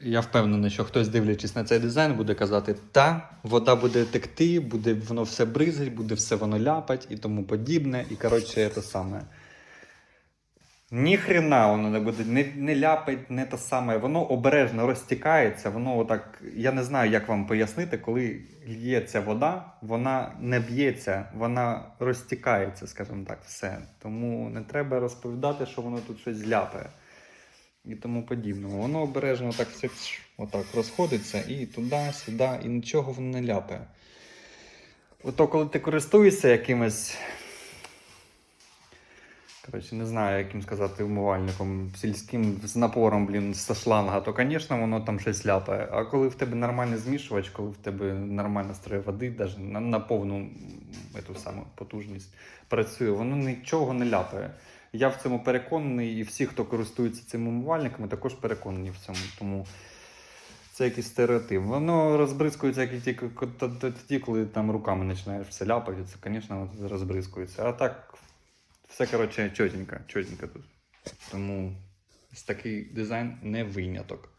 Я впевнений, що хтось, дивлячись на цей дизайн, буде казати, та, вода буде текти, буде воно все бризгать, буде все воно ляпать і тому подібне. І коротше, це саме. Ні хрена воно не буде, не, не ляпать, не те саме. Воно обережно розтікається, воно отак. Я не знаю, як вам пояснити, коли лється вода, вона не б'ється, вона розтікається, скажімо так, все. Тому не треба розповідати, що воно тут щось зляпає і тому подібне. Воно обережно так все отак розходиться і туди, сюди, і нічого воно не ляпає. Ото коли ти користуєшся якимось. Коротше, не знаю, яким сказати умивальником сільським з напором, блін, з шланга, то, звісно, воно там щось ляпає. А коли в тебе нормальний змішувач, коли в тебе нормальна строя води, навіть на, повну м, саму потужність працює, воно нічого не ляпає. Я в цьому переконаний, і всі, хто користується цим умивальниками, також переконані в цьому. Тому це якийсь стереотип. Воно розбризкується як тільки коли там руками починаєш все ляпати, це, звісно, розбризкується. А так, все, коротше, чотенько, чотенько тут. Тому такий дизайн не виняток.